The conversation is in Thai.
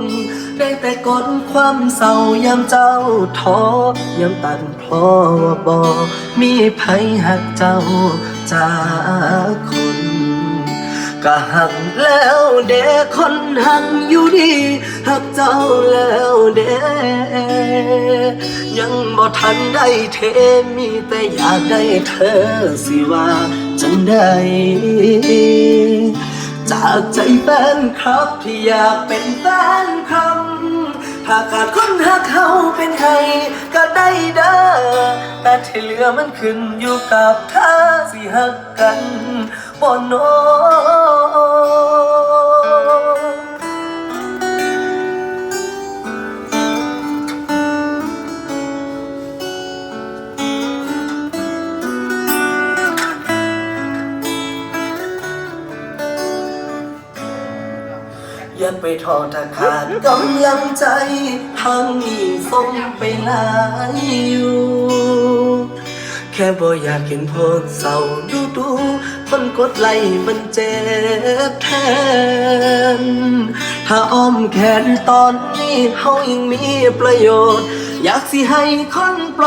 นได้แต่กดความเศร้ายามเจ้าท้อยามตันพอว่าบอมีภัยหักเจ้าจากคนก็หักแล้วเด้คนหักอยู่ดีหักเจ้าแล้วเด้ยังบ่ทันได้เทมีแต่อยากได้เธอสิว่าจังได้จากใจแฟนครับที่อยากเป็นแฟน คำถ้าขาดคนหักเขาเป็นไงก็ได้เด้อแต่ที่เหลือมันขึ้นอยู่กับเธอสิหักกันบ่นโนยันไปทอถ้าขาดกำลังใจทางนี้ส่งไปหลายอยู่ แค่บ่อยากเห็นโพสเศร้าดูดูคนกดไลค์มันเจ็บแทน ถ้าอ้อมแขนตอนนี้เฮายังมีประโยชน์ อยากสิให้คนปล